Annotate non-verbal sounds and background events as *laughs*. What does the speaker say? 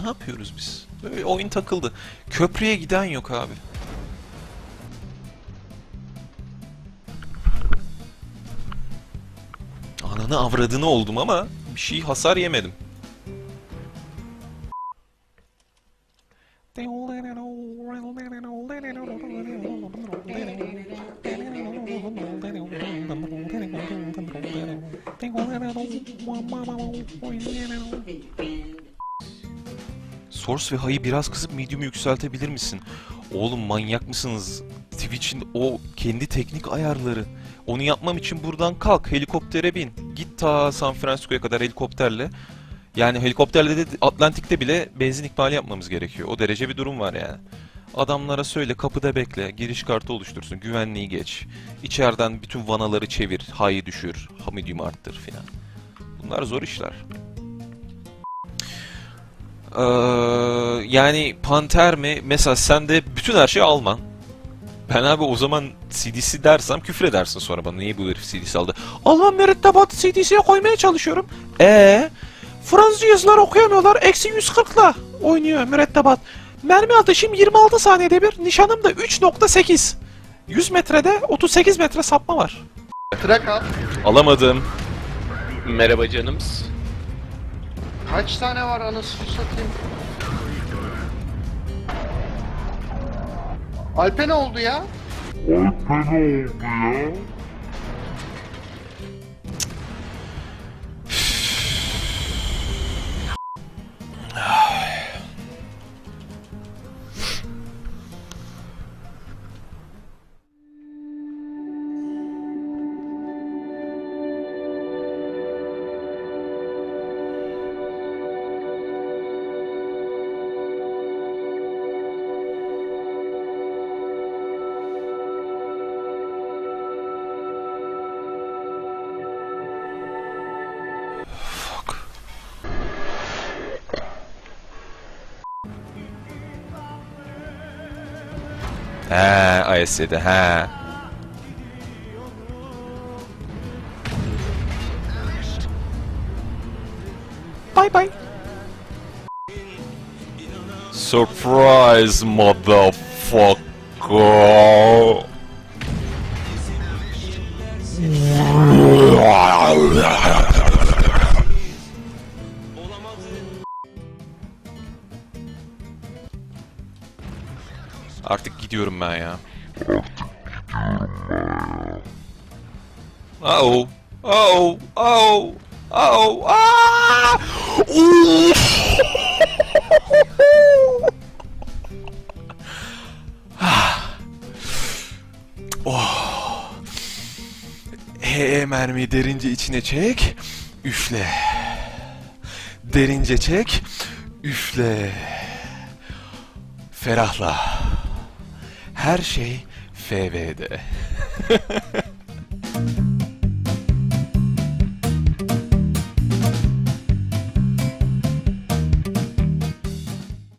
Ne yapıyoruz biz? Böyle oyun takıldı. Köprüye giden yok abi. Ananı avradını oldum ama bir şey hasar yemedim. *laughs* Source ve Hay'ı biraz kısıp medium'u yükseltebilir misin? Oğlum manyak mısınız? Twitch'in o kendi teknik ayarları. Onu yapmam için buradan kalk helikoptere bin. Git ta San Francisco'ya kadar helikopterle. Yani helikopterle de Atlantik'te bile benzin ikmali yapmamız gerekiyor. O derece bir durum var yani. Adamlara söyle kapıda bekle, giriş kartı oluştursun, güvenliği geç. İçeriden bütün vanaları çevir, high'ı düşür, medium arttır filan. Bunlar zor işler. Ee, yani Panter mi? Mesela sen de bütün her şeyi Alman. Ben abi o zaman CD'si dersem küfür edersin sonra bana. Niye bu herif CD'si aldı? Alman mürettebat CD'siye koymaya çalışıyorum. Ee, Fransızca yazılar okuyamıyorlar. Eksi 140'la oynuyor mürettebat. Mermi atışım 26 saniyede bir. Nişanım da 3.8. 100 metrede 38 metre sapma var. Trak al. Alamadım. Merhaba canımız. Kaç tane var anasını satayım. Alpe ne oldu ya? Ha, I see the ha. Bye bye. Surprise, motherfucker. Artık gidiyorum ben ya. *laughs* Oh. Oh. Oh. Oh. Ah! Oh. He mermi derince içine çek. Üfle. Derince çek. Üfle. Ferahla. Her şey FV'de. *laughs*